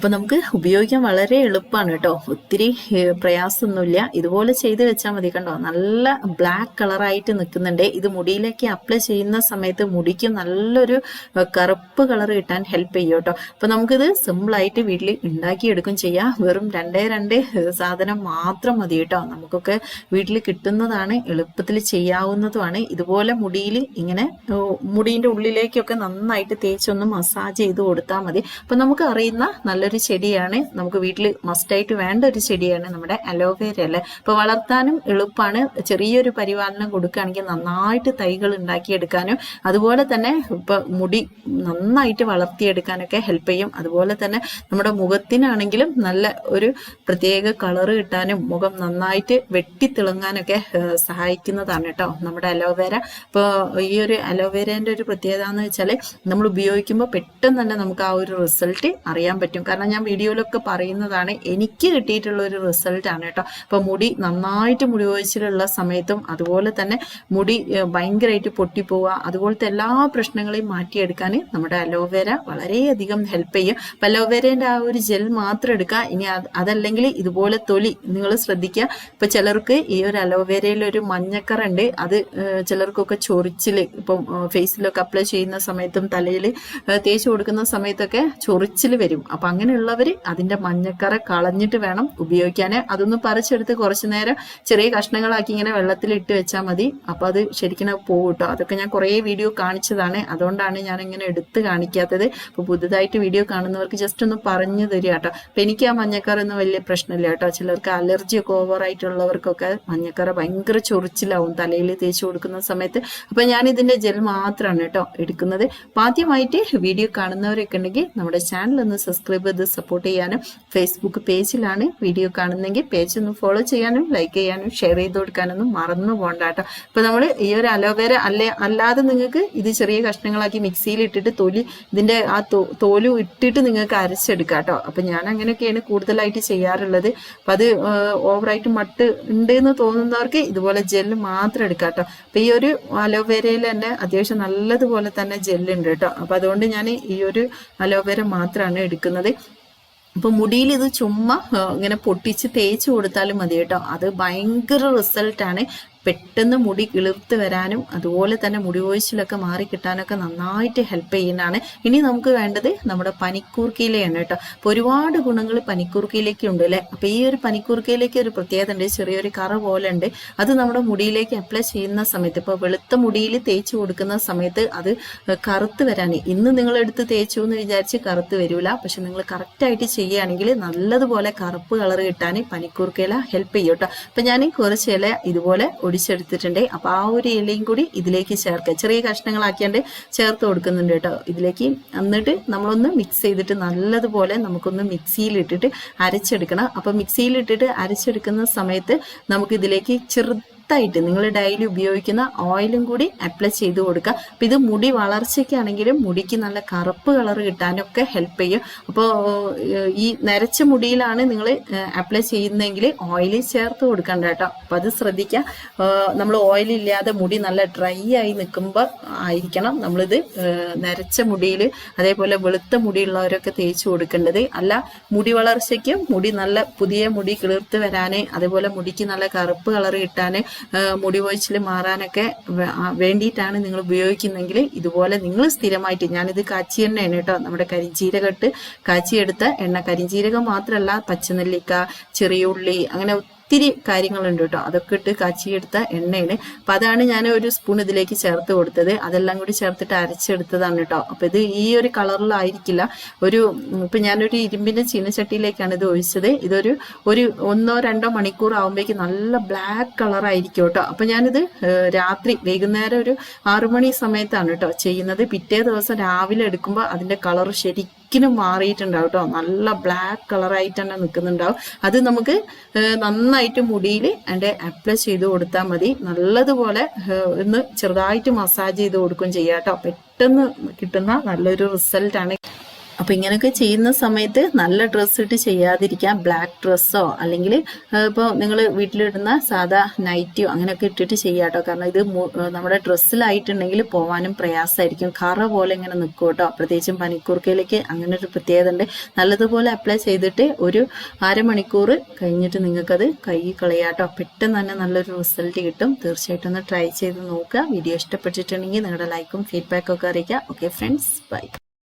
അപ്പൊ നമുക്ക് ഉപയോഗിക്കാൻ വളരെ എളുപ്പമാണ് കേട്ടോ. ഒത്തിരി പ്രയാസമൊന്നുമില്ല. ഇതുപോലെ ചെയ്ത് വെച്ചാൽ മതി കണ്ടോ. നല്ല ബ്ലാക്ക് കളറായിട്ട് നിൽക്കുന്നുണ്ട്. ഇത് മുടിയിലേക്ക് അപ്ലൈ ചെയ്യുന്ന സമയത്ത് മുടിക്ക് നല്ലൊരു കറുപ്പ് കളർ കിട്ടാൻ ഹെൽപ്പ് ചെയ്യും കേട്ടോ. അപ്പൊ നമുക്കിത് സിമ്പിളായിട്ട് വീട്ടിൽ ഉണ്ടാക്കിയെടുക്കും ചെയ്യാം. വെറും രണ്ടേ രണ്ട് സാധനം മാത്രം മതി കേട്ടോ. നമുക്കൊക്കെ വീട്ടിൽ കിട്ടുന്നതാണ് എളുപ്പത്തിൽ ചെയ്യാവുന്നതുമാണ്. ഇതുപോലെ മുടിയിൽ ഇങ്ങനെ മുടിയുടെ ഉള്ളിലേക്കൊക്കെ നന്നായിട്ട് തേച്ചൊന്ന് മസാജ് ചെയ്ത് കൊടുത്താൽ മതി. അപ്പൊ നമുക്ക് അറിയുന്ന നല്ലൊരു ചെടിയാണ്. നമുക്ക് വീട്ടിൽ മസ്റ്റായിട്ട് വേണ്ട ഒരു ചെടിയാണ് നമ്മുടെ അലോവേര അല്ലേ അപ്പോൾ വളർത്താനും എളുപ്പമാണ് ചെറിയൊരു പരിപാലനം കൊടുക്കുകയാണെങ്കിൽ നന്നായിട്ട് തൈകൾ ഉണ്ടാക്കിയെടുക്കാനും അതുപോലെ തന്നെ ഇപ്പൊ മുടി നന്നായിട്ട് വളർത്തിയെടുക്കാനൊക്കെ ഹെൽപ്പ് ചെയ്യും. അതുപോലെ തന്നെ നമ്മുടെ മുഖത്തിനാണെങ്കിലും നല്ല ഒരു പ്രത്യേക കളറ് കിട്ടാനും മുഖം നന്നായിട്ട് വെട്ടിത്തിളങ്ങാനൊക്കെ സഹായിക്കുന്നതാണ് കേട്ടോ നമ്മുടെ അലോവേര ഇപ്പോൾ ഈ ഒരു അലോവേരേന്റെ ഒരു പ്രത്യേകത എന്ന് വെച്ചാൽ നമ്മൾ ഉപയോഗിക്കുമ്പോൾ പെട്ടെന്ന് തന്നെ നമുക്ക് ആ ഒരു റിസൾട്ട് അറിയാൻ പറ്റും. കാരണം ഞാൻ വീഡിയോയിലൊക്കെ പറയുന്നതാണ് എനിക്ക് കിട്ടിയിട്ടുള്ള ഒരു റിസൾട്ട് ആണ് കേട്ടോ. അപ്പോൾ മുടി നന്നായിട്ട് മുടി കൊഴിച്ചിലുള്ള സമയത്തും അതുപോലെ തന്നെ മുടി ഭയങ്കരമായിട്ട് പൊട്ടിപ്പോവുക അതുപോലത്തെ എല്ലാ പ്രശ്നങ്ങളെയും മാറ്റിയെടുക്കാൻ നമ്മുടെ അലോവേര വളരെയധികം ഹെൽപ്പ് ചെയ്യും. അപ്പം അലോവേരേന്റെ ആ ഒരു ജെൽ മാത്രം എടുക്കുക. ഇനി അതല്ലെങ്കിൽ ഇതുപോലെ തൊലി നിങ്ങൾ ശ്രദ്ധിക്കുക. ഇപ്പൊ ചിലർക്ക് ഈ ഒരു അലോവേരയിൽ ഒരു മഞ്ഞക്കറ ഉണ്ട്. അത് ചിലർക്കൊക്കെ ചൊറിച്ചിൽ ഇപ്പം ഫേസിലൊക്കെ അപ്ലൈ ചെയ്യുന്ന സമയത്തും തലയിൽ തേച്ച് കൊടുക്കുന്ന സമയത്തൊക്കെ ചൊറിച്ചിൽ വരും. അപ്പൊ അങ്ങനെയുള്ളവർ അതിന്റെ മഞ്ഞക്കറ കളഞ്ഞിട്ട് വേണം ഉപയോഗിക്കാൻ അതൊന്ന് പറിച്ചെടുത്ത് കുറച്ച് നേരം ചെറിയ കഷ്ണങ്ങളാക്കി ഇങ്ങനെ വെള്ളത്തിൽ ഇട്ട് വെച്ചാൽ മതി. അപ്പോൾ അത് ശരിക്കും പോകും കേട്ടോ. അതൊക്കെ ഞാൻ കുറേ വീഡിയോ കാണിച്ചതാണ്. അതുകൊണ്ടാണ് ഞാൻ ഇങ്ങനെ എടുത്ത് കാണിക്കാത്തത്. അപ്പോൾ പുതുതായിട്ട് വീഡിയോ കാണുന്നവർക്ക് ജസ്റ്റ് ഒന്ന് പറഞ്ഞു തരിക കേട്ടോ. അപ്പം എനിക്ക് ആ മഞ്ഞക്കറൊന്നും വലിയ പ്രശ്നമില്ല കേട്ടോ. ചിലർക്ക് അലർജി ഒക്കെ ഓവർ ആയിട്ടുള്ളവർക്കൊക്കെ മഞ്ഞക്കറ ഭയങ്കര ചൊറിച്ചിലാവും തലയിൽ തേച്ച് കൊടുക്കുന്ന സമയത്ത്. അപ്പം ഞാൻ ഇതിന്റെ ജെൽ മാത്രമാണ് കേട്ടോ എടുക്കുന്നത്. അപ്പം ആദ്യമായിട്ട് വീഡിയോ കാണുന്നവരൊക്കെ ഉണ്ടെങ്കിൽ നമ്മുടെ ചാനൽ ഒന്ന് സബ്സ്ക്രൈബ് ചെയ്ത് സപ്പോർട്ട് ചെയ്യാനും ഫേസ്ബുക്ക് പേജിലാണ് വീഡിയോ കാണുന്നെങ്കിൽ പേജ് ഒന്ന് ഫോളോ ചെയ്യാനും ലൈക്ക് ചെയ്യാനും ഷെയർ ചെയ്ത് കൊടുക്കാനൊന്നും മറന്നു പോകണ്ട കേട്ടോ. ഇപ്പൊ നമ്മൾ ഈ ഒരു അലോവേര അല്ലെ അല്ലാതെ നിങ്ങൾക്ക് ഇത് ചെറിയ കഷ്ണങ്ങളാക്കി മിക്സിയിൽ ഇട്ടിട്ട് തൊലി ഇതിന്റെ ആ തോലും ഇട്ടിട്ട് നിങ്ങൾക്ക് അരച്ചെടുക്കാം കേട്ടോ. അപ്പൊ ഞാൻ അങ്ങനെയൊക്കെയാണ് കൂടുതലായിട്ട് ചെയ്യാറുള്ളത്. അപ്പൊ അത് ഓവറായിട്ട് മട്ട് ഉണ്ട് എന്ന് തോന്നുന്നവർക്ക് ഇതുപോലെ ജെൽ മാത്രം എടുക്കാം കേട്ടോ. അപ്പൊ ഈ ഒരു അലോവേരയിൽ തന്നെ അത്യാവശ്യം നല്ലതുപോലെ തന്നെ ജെല്ലുണ്ട് കേട്ടോ. അപ്പൊ അതുകൊണ്ട് ഞാൻ ഈ ഒരു അലോവേര മാത്രമാണ് എടുക്കുന്നത്. അപ്പൊ മുടിയിൽ ഇത് ചുമ്മാ ഇങ്ങനെ പൊട്ടിച്ച് തേച്ച് കൊടുത്താലും മതി കേട്ടോ. അത് ഭയങ്കര റിസൾട്ടാണ് പെട്ടെന്ന് മുടി കിളിർത്ത് വരാനും അതുപോലെ തന്നെ മുടി കോഴിച്ചിലൊക്കെ മാറി കിട്ടാനൊക്കെ നന്നായിട്ട് ഹെൽപ്പ് ചെയ്യുന്നതാണ്. ഇനി നമുക്ക് വേണ്ടത് നമ്മുടെ പനിക്കൂർക്കയിലയാണ് കേട്ടോ. അപ്പൊ ഒരുപാട് ഗുണങ്ങൾ പനിക്കൂർക്കയിലേക്ക് ഉണ്ട് അല്ലെ? അപ്പൊ ഈ ഒരു പനിക്കൂർക്കയിലേക്ക് ഒരു പ്രത്യേകത ഉണ്ട്. ചെറിയൊരു കറ പോലെ ഉണ്ട്. അത് നമ്മുടെ മുടിയിലേക്ക് അപ്ലൈ ചെയ്യുന്ന സമയത്ത് ഇപ്പൊ വെളുത്ത മുടിയിൽ തേച്ച് കൊടുക്കുന്ന സമയത്ത് അത് കറുത്ത് വരാൻ ഇന്ന് നിങ്ങൾ എടുത്ത് തേച്ചു എന്ന് വിചാരിച്ച് കറുത്ത് വരൂല. പക്ഷെ നിങ്ങൾ കറക്റ്റ് ആയിട്ട് ചെയ്യുകയാണെങ്കിൽ നല്ലതുപോലെ കറുപ്പ് കളർ കിട്ടാൻ പനിക്കൂർക്കയില ഹെൽപ്പ് ചെയ്യും കേട്ടോ. അപ്പൊ ഞാൻ കുറച്ച് ഇല ഇതുപോലെ ഒടിച്ചെടുത്തിട്ടുണ്ട് അപ്പോൾ ആ ഒരു ഇലയും കൂടി ഇതിലേക്ക് ചേർക്കുക. ചെറിയ കഷ്ണങ്ങളാക്കിയാണ്ട് ചേർത്ത് കൊടുക്കുന്നുണ്ട് കേട്ടോ. ഇതിലേക്ക് എന്നിട്ട് നമ്മളൊന്ന് മിക്സ് ചെയ്തിട്ട് നല്ലതുപോലെ നമുക്കൊന്ന് മിക്സിയിലിട്ടിട്ട് അരച്ചെടുക്കണം. അപ്പോൾ മിക്സിയിലിട്ടിട്ട് അരച്ചെടുക്കുന്ന സമയത്ത് നമുക്ക് ഇതിലേക്ക് ചെറു ായിട്ട് നിങ്ങൾ ഡെയിലി ഉപയോഗിക്കുന്ന ഓയിലും കൂടി അപ്ലൈ ചെയ്ത് കൊടുക്കുക. അപ്പം ഇത് മുടി വളർച്ചയ്ക്കാണെങ്കിലും മുടിക്ക് നല്ല കറുപ്പ് കളർ കിട്ടാനൊക്കെ ഹെൽപ്പ് ചെയ്യും. അപ്പോൾ ഈ നരച്ച മുടിയിലാണ് നിങ്ങൾ അപ്ലൈ ചെയ്യുന്നതെങ്കിൽ ഓയിൽ ചേർത്ത് കൊടുക്കണ്ട കേട്ടോ. അപ്പം അത് ശ്രദ്ധിക്കുക. നമ്മൾ ഓയിൽ ഇല്ലാതെ മുടി നല്ല ഡ്രൈ ആയി നിൽക്കുമ്പോൾ ആയിരിക്കണം നമ്മളിത് നരച്ച മുടിയിൽ അതേപോലെ വെളുത്ത മുടിയുള്ളവരൊക്കെ തേച്ച് കൊടുക്കേണ്ടത്. അല്ല മുടി വളർച്ചയ്ക്കും മുടി നല്ല പുതിയ മുടി കിളിർത്ത് വരാൻ അതേപോലെ മുടിക്ക് നല്ല കറുപ്പ് കളർ കിട്ടാന് ഏഹ് മുടി കൊഴിച്ചിൽ മാറാനൊക്കെ വേണ്ടിയിട്ടാണ് നിങ്ങൾ ഉപയോഗിക്കുന്നെങ്കിൽ ഇതുപോലെ നിങ്ങൾ സ്ഥിരമായിട്ട് ഞാനിത് കാച്ചി എണ്ണയാണ് കേട്ടോ നമ്മുടെ കരിഞ്ചീരകട്ട് കാച്ചിയെടുത്ത എണ്ണ. കരിഞ്ചീരകം മാത്രമല്ല പച്ചനെല്ലിക്ക ചെറിയുള്ളി അങ്ങനെ ഒത്തിരി കാര്യങ്ങളുണ്ട് കേട്ടോ. അതൊക്കെ ഇട്ട് കാച്ചിയെടുത്ത എണ്ണയാണ് അപ്പൊ അതാണ് ഞാൻ ഒരു സ്പൂൺ ഇതിലേക്ക് ചേർത്ത് കൊടുത്തത്. അതെല്ലാം കൂടി ചേർത്തിട്ട് അരച്ചെടുത്തതാണ് കേട്ടോ. അപ്പൊ ഇത് ഈ ഒരു കളറിലായിരിക്കില്ല ഒരു ഇപ്പം ഞാനൊരു ഇരുമ്പിന്റെ ചീനച്ചട്ടിയിലേക്കാണ് ഇത് ഒഴിച്ചത്. ഇതൊരു ഒരു ഒന്നോ രണ്ടോ മണിക്കൂർ ആകുമ്പോഴേക്ക് നല്ല ബ്ലാക്ക് കളർ ആയിരിക്കും കേട്ടോ. അപ്പൊ ഞാനിത് രാത്രി വൈകുന്നേരം ഒരു ആറുമണി സമയത്താണ് കേട്ടോ ചെയ്യുന്നത്. പിറ്റേ ദിവസം രാവിലെ എടുക്കുമ്പോൾ അതിന്റെ കളർ ശരിക്കും മാറിയിട്ടുണ്ടാവും കേട്ടോ. നല്ല ബ്ലാക്ക് കളറായിട്ട് തന്നെ നിൽക്കുന്നുണ്ടാവും അത് നമുക്ക് നന്നായിട്ട് മുടിയിൽ അതിന്റെ അപ്ലൈ ചെയ്ത് കൊടുത്താൽ മതി. നല്ലതുപോലെ ഒന്ന് ചെറുതായിട്ട് മസാജ് ചെയ്ത് കൊടുക്കുകയും ചെയ്യാം കേട്ടോ. പെട്ടെന്ന് കിട്ടുന്ന നല്ലൊരു റിസൾട്ടാണ് അപ്പോൾ ഇങ്ങനെയൊക്കെ ചെയ്യുന്ന സമയത്ത് നല്ല ഡ്രസ്സ് ഇട്ട് ചെയ്യാതിരിക്കാം ബ്ലാക്ക് ഡ്രസ്സോ അല്ലെങ്കിൽ ഇപ്പോൾ നിങ്ങൾ വീട്ടിലിടുന്ന സാധാ നൈറ്റിയോ അങ്ങനെയൊക്കെ ഇട്ടിട്ട് ചെയ്യാട്ടോ കാരണം ഇത് നമ്മുടെ ഡ്രസ്സിലായിട്ടുണ്ടെങ്കിൽ പോവാനും പ്രയാസമായിരിക്കും. കറ പോലെ ഇങ്ങനെ നിൽക്കും കേട്ടോ. പ്രത്യേകിച്ചും പനിക്കൂർക്കയിലേക്ക് അങ്ങനെ ഒരു പ്രത്യേകത ഉണ്ട്. നല്ലതുപോലെ അപ്ലൈ ചെയ്തിട്ട് ഒരു അരമണിക്കൂർ കഴിഞ്ഞിട്ട് നിങ്ങൾക്കത് കൈ കളയാട്ടോ പെട്ടെന്ന് തന്നെ നല്ലൊരു റിസൾട്ട് കിട്ടും. തീർച്ചയായിട്ടും ഒന്ന് ട്രൈ ചെയ്ത് നോക്കുക. വീഡിയോ ഇഷ്ടപ്പെട്ടിട്ടുണ്ടെങ്കിൽ നിങ്ങളുടെ ലൈക്കും ഫീഡ്ബാക്കും ഒക്കെ അറിയിക്കുക. Okay friends bye